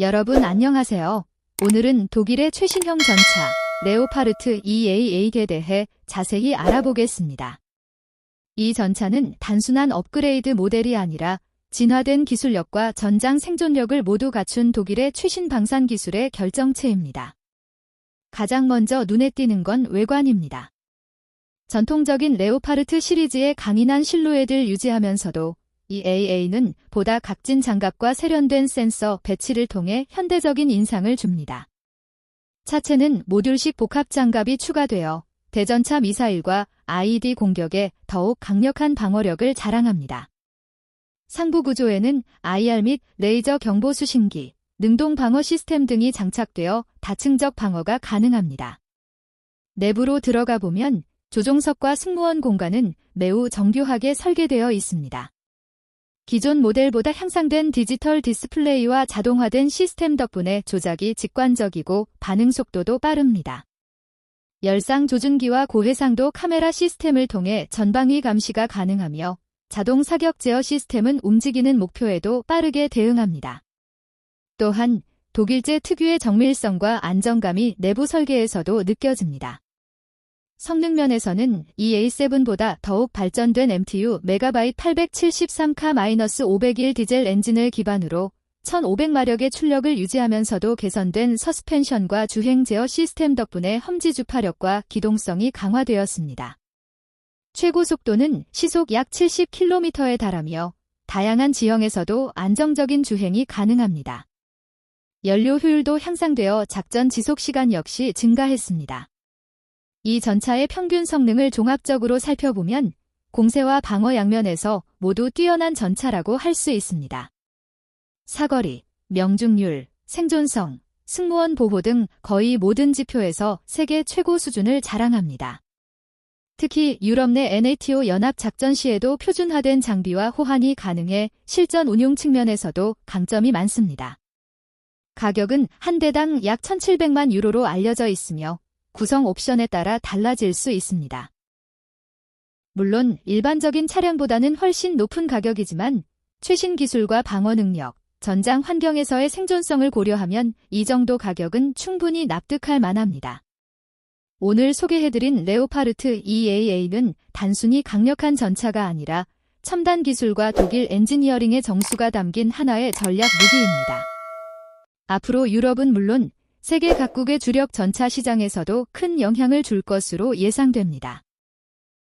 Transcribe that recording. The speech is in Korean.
여러분 안녕하세요. 오늘은 독일의 최신형 전차 레오파르트 EAA에 대해 자세히 알아보겠습니다. 이 전차는 단순한 업그레이드 모델이 아니라 진화된 기술력과 전장 생존력을 모두 갖춘 독일의 최신 방산 기술의 결정체입니다. 가장 먼저 눈에 띄는 건 외관입니다. 전통적인 레오파르트 시리즈의 강인한 실루엣을 유지하면서도 이 AA는 보다 각진 장갑과 세련된 센서 배치를 통해 현대적인 인상을 줍니다. 차체는 모듈식 복합 장갑이 추가되어 대전차 미사일과 IED 공격에 더욱 강력한 방어력을 자랑합니다. 상부 구조에는 IR 및 레이저 경보 수신기, 능동 방어 시스템 등이 장착되어 다층적 방어가 가능합니다. 내부로 들어가 보면 조종석과 승무원 공간은 매우 정교하게 설계되어 있습니다. 기존 모델보다 향상된 디지털 디스플레이와 자동화된 시스템 덕분에 조작이 직관적이고 반응 속도도 빠릅니다. 열상 조준기와 고해상도 카메라 시스템을 통해 전방위 감시가 가능하며 자동 사격 제어 시스템은 움직이는 목표에도 빠르게 대응합니다. 또한 독일제 특유의 정밀성과 안정감이 내부 설계에서도 느껴집니다. 성능 면에서는 이 A7보다 더욱 발전된 MTU 메가바이트 873K-501 디젤 엔진을 기반으로 1500마력의 출력을 유지하면서도 개선된 서스펜션과 주행 제어 시스템 덕분에 험지 주파력과 기동성이 강화되었습니다. 최고 속도는 시속 약 70km에 달하며 다양한 지형에서도 안정적인 주행이 가능합니다. 연료 효율도 향상되어 작전 지속 시간 역시 증가했습니다. 이 전차의 평균 성능을 종합적으로 살펴보면 공세와 방어 양면에서 모두 뛰어난 전차라고 할 수 있습니다. 사거리, 명중률, 생존성, 승무원 보호 등 거의 모든 지표에서 세계 최고 수준을 자랑합니다. 특히 유럽 내 NATO 연합 작전 시에도 표준화된 장비와 호환이 가능해 실전 운용 측면에서도 강점이 많습니다. 가격은 한 대당 약 1,700만 유로로 알려져 있으며 구성 옵션에 따라 달라질 수 있습니다. 물론 일반적인 차량보다는 훨씬 높은 가격이지만 최신 기술과 방어 능력, 전장 환경에서의 생존성을 고려하면 이 정도 가격은 충분히 납득할 만합니다. 오늘 소개해드린 레오파르트 EAA는 단순히 강력한 전차가 아니라 첨단 기술과 독일 엔지니어링의 정수가 담긴 하나의 전략 무기입니다. 앞으로 유럽은 물론 세계 각국의 주력 전차 시장에서도 큰 영향을 줄 것으로 예상됩니다.